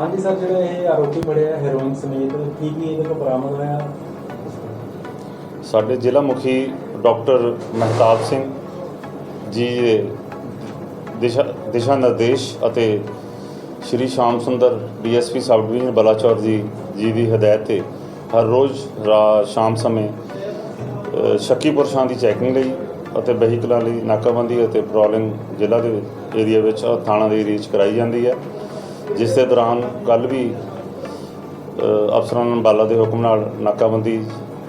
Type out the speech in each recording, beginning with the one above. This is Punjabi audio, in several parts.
ਹਾਂਜੀ ਸਰ, ਜਿਹੜਾ ਇਹ ਆਰੋਪੀ ਫੜਿਆ ਹੈਰੋਇਨ ਸਮੇਤ, ਕੀ ਕੀ ਇਹਦੇ ਕੋਲ ਬਰਾਮਦ ਹੋਇਆ? ਸਾਡੇ ਜ਼ਿਲ੍ਹਾ ਮੁਖੀ ਡਾਕਟਰ ਮਹਿਤਾਬ ਸਿੰਘ ਜੀ ਦੇ ਦਿਸ਼ਾ ਦਿਸ਼ਾ ਨਿਰਦੇਸ਼ ਅਤੇ Shri Sham Sundar DSP sub division Balachaur ji ji ਦੀ ਹਦਾਇਤ ਤੇ ਹਰ ਰੋਜ਼ ਰਾ ਸ਼ਾਮ ਸਮੇਂ ਸ਼ੱਕੀ ਪੁਰਸ਼ਾਂ ਦੀ ਚੈਕਿੰਗ ਲਈ ਅਤੇ ਵਹੀਕਲਾਂ ਲਈ ਨਾਕਾਬੰਦੀ ਅਤੇ ਪੈਟਰੋਲਿੰਗ ਜ਼ਿਲ੍ਹਾ ਦੇ ਏਰੀਆ ਵਿੱਚ ਥਾਣਾ ਦੇ ਏਰੀਆ ਵਿੱਚ ਕਰਾਈ ਜਾਂਦੀ ਹੈ। ਜਿਸ ਦੇ ਦੌਰਾਨ ਕੱਲ ਵੀ ਅਫਸਰਾਂ ਨੂੰ ਬਾਲਾ ਦੇ ਹੁਕਮ ਨਾਲ ਨਾਕਾਬੰਦੀ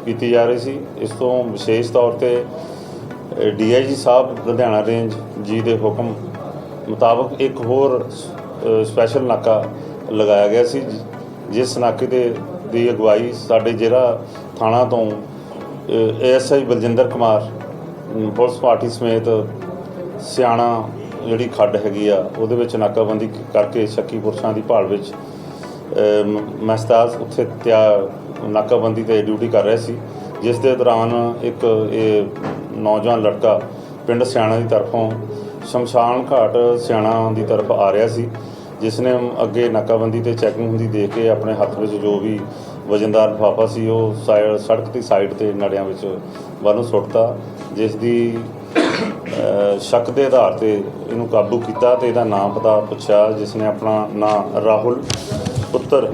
ਕੀਤੀ ਜਾ ਰਹੀ ਸੀ। ਇਸ ਤੋਂ ਵਿਸ਼ੇਸ਼ ਤੌਰ ਤੇ ਡੀਆਈਜੀ ਸਾਹਿਬ ਲੁਧਿਆਣਾ ਰੇਂਜ ਜੀ ਦੇ ਹੁਕਮ ਮੁਤਾਬਕ ਇੱਕ ਹੋਰ ਸਪੈਸ਼ਲ ਨਾਕਾ ਲਗਾਇਆ ਗਿਆ ਸੀ ਜਿਸ ਨਾਕੇ ਦੇ, ਦੀ ਅਗਵਾਈ ਸਾਡੇ ਜ਼ਿਲ੍ਹਾ ਥਾਣਾ ਤੋਂ ASI Baljinder Kumar police party ਸਮੇਤ ਸਿਆਣਾ ਜਿਹੜੀ ਖੱਡ ਹੈਗੀ ਆ ਉਹਦੇ ਵਿੱਚ ਨਾਕਾਬੰਦੀ ਕਰਕੇ ਸ਼ੱਕੀ ਪੁਰਸ਼ਾਂ ਦੀ ਭਾਲ ਵਿੱਚ ਅਮ, ਉੱਥੇ ਤਿਆ ਨਾਕਾਬੰਦੀ ਤੇ ਡਿਊਟੀ ਕਰ ਰਿਹਾ ਸੀ ਜਿਸ ਦੇ ਦੌਰਾਨ ਇੱਕ ਇਹ ਨੌਜਵਾਨ ਲੜਕਾ ਪਿੰਡ ਸਿਆਣਾ ਦੀ ਤਰਫੋਂ ਸ਼ਮਸ਼ਾਨ ਘਾਟ ਸਿਆਣਾ ਦੀ ਤਰਫ ਆ ਰਿਹਾ ਸੀ ਜਿਸ ਨੇ ਅੱਗੇ ਨਾਕਾਬੰਦੀ ਤੇ ਚੈਕਿੰਗ ਹੁੰਦੀ ਦੇਖ ਕੇ ਆਪਣੇ ਹੱਥ ਵਿੱਚ ਜੋ ਵੀ ਵਜਨਦਾਰ ਲਿਫਾਫਾ ਸੀ ਉਹ ਸਾਈਡ ਸੜਕ ਦੀ ਸਾਈਡ ਤੇ ਨੜਿਆਂ ਵਿੱਚ ਵੱਲੋਂ ਸੁੱਟਤਾ ਜਿਸ ਦੀ ਸ਼ੱਕ ਦੇ ਆਧਾਰ ਤੇ ਇਹਨੂੰ ਕਾਬੂ ਕੀਤਾ ਤੇ ਇਹਦਾ ਨਾਮ ਪਤਾ ਪੁੱਛਿਆ ਜਿਸ ਨੇ ਆਪਣਾ ਨਾਮ ਰਾਹੁਲ, ਪੁੱਤਰ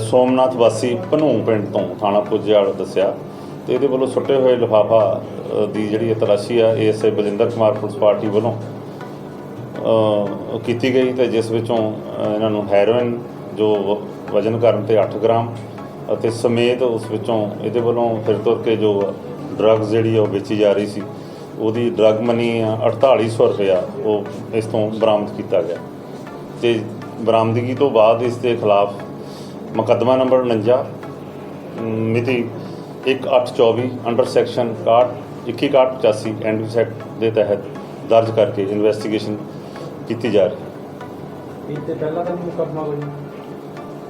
ਸੋਮਨਾਥ ਵਾਸੀ ਭਨੂ ਪਿੰਡ ਤੋਂ ਥਾਣਾ ਪੁੱਜਿਆਲ ਦੱਸਿਆ। ਤੇ ਇਹਦੇ ਵੱਲੋਂ ਸੁੱਟੇ ਹੋਏ ਲਿਫਾਫਾ ਦੀ ਜਿਹੜੀ ਇਹ ਤਲਾਸ਼ੀ ਆ ASI Baljinder Kumar police party ਵੱਲੋਂ ਕੀਤੀ ਗਈ ਤੇ ਜਿਸ ਵਿੱਚੋਂ ਇਹਨਾਂ ਨੂੰ ਹੈਰੋਇਨ ਜੋ ਵਜ਼ਨ ਕਰਨ ਤੇ 8 ਗ੍ਰਾਮ ਅਤੇ ਸਮੇਤ ਉਸ ਵਿੱਚੋਂ ਇਹਦੇ ਵੱਲੋਂ ਫਿਰ ਤੁਰ ਕੇ ਜੋ ਡਰੱਗਸ ਜਿਹੜੀ ਆ ਉਹ ਵੇਚੀ ਜਾ ਰਹੀ ਸੀ ਉਹਦੀ ਡਰੱਗ ਮਨੀ 4800 ਰੁਪਇਆ ਉਹ ਇਸ ਤੋਂ ਬਰਾਮਦ ਕੀਤਾ ਗਿਆ। ਤੇ ਬਰਾਮਦਗੀ ਤੋਂ ਬਾਅਦ ਇਸ ਦੇ ਖਿਲਾਫ ਮੁਕੱਦਮਾ ਨੰਬਰ 49 ਮਿਤੀ 1824 ਅੰਡਰ ਸੈਕਸ਼ਨ 61 2185 ਐਂਡ ਸੈਕਟ ਦੇ ਤਹਿਤ ਦਰਜ ਕਰਕੇ ਇਨਵੈਸਟੀਗੇਸ਼ਨ ਕੀਤੀ ਜਾ ਰਹੀ ਹੈ। ਇਹ ਤੇ ਪਹਿਲਾਂ ਤਾਂ ਮੁਕੱਦਮਾ ਹੋਈ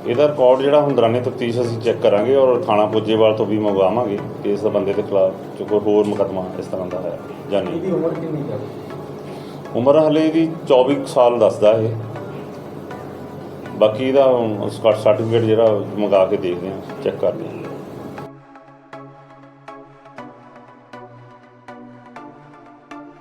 ਇਹਦਾ ਰਿਕਾਰਡ ਜਿਹੜਾ ਹੁਣ ਦੌਰਾਨੇ ਤਫਤੀਸ਼ ਅਸੀਂ ਚੈੱਕ ਕਰਾਂਗੇ ਔਰ ਥਾਣਾ ਪੁੱਜੇਵਾਲ ਤੋਂ ਵੀ ਮੰਗਵਾਵਾਂਗੇ ਕਿ ਇਸ ਬੰਦੇ ਦੇ ਖਿਲਾਫ ਕੋਈ ਹੋਰ ਮੁਕੱਦਮਾ ਇਸ ਤਰ੍ਹਾਂ ਦਾ ਹੈ ਜਾਂ ਨਹੀਂ। ਇਹਦੀ ਉਮਰ ਕਿੰਨੀ ਹੈ? ਉਮਰ ਹਲੇ ਦੀ 24 ਕੁ ਸਾਲ ਦੱਸਦਾ ਇਹ। ਬਾਕੀ ਇਹਦਾ ਸਰਟੀਫਿਕੇਟ ਜਿਹੜਾ ਮੰਗਾ ਕੇ ਦੇਖਦੇ ਹਾਂ ਚੈੱਕ ਕਰਦੇ ਹਾਂ।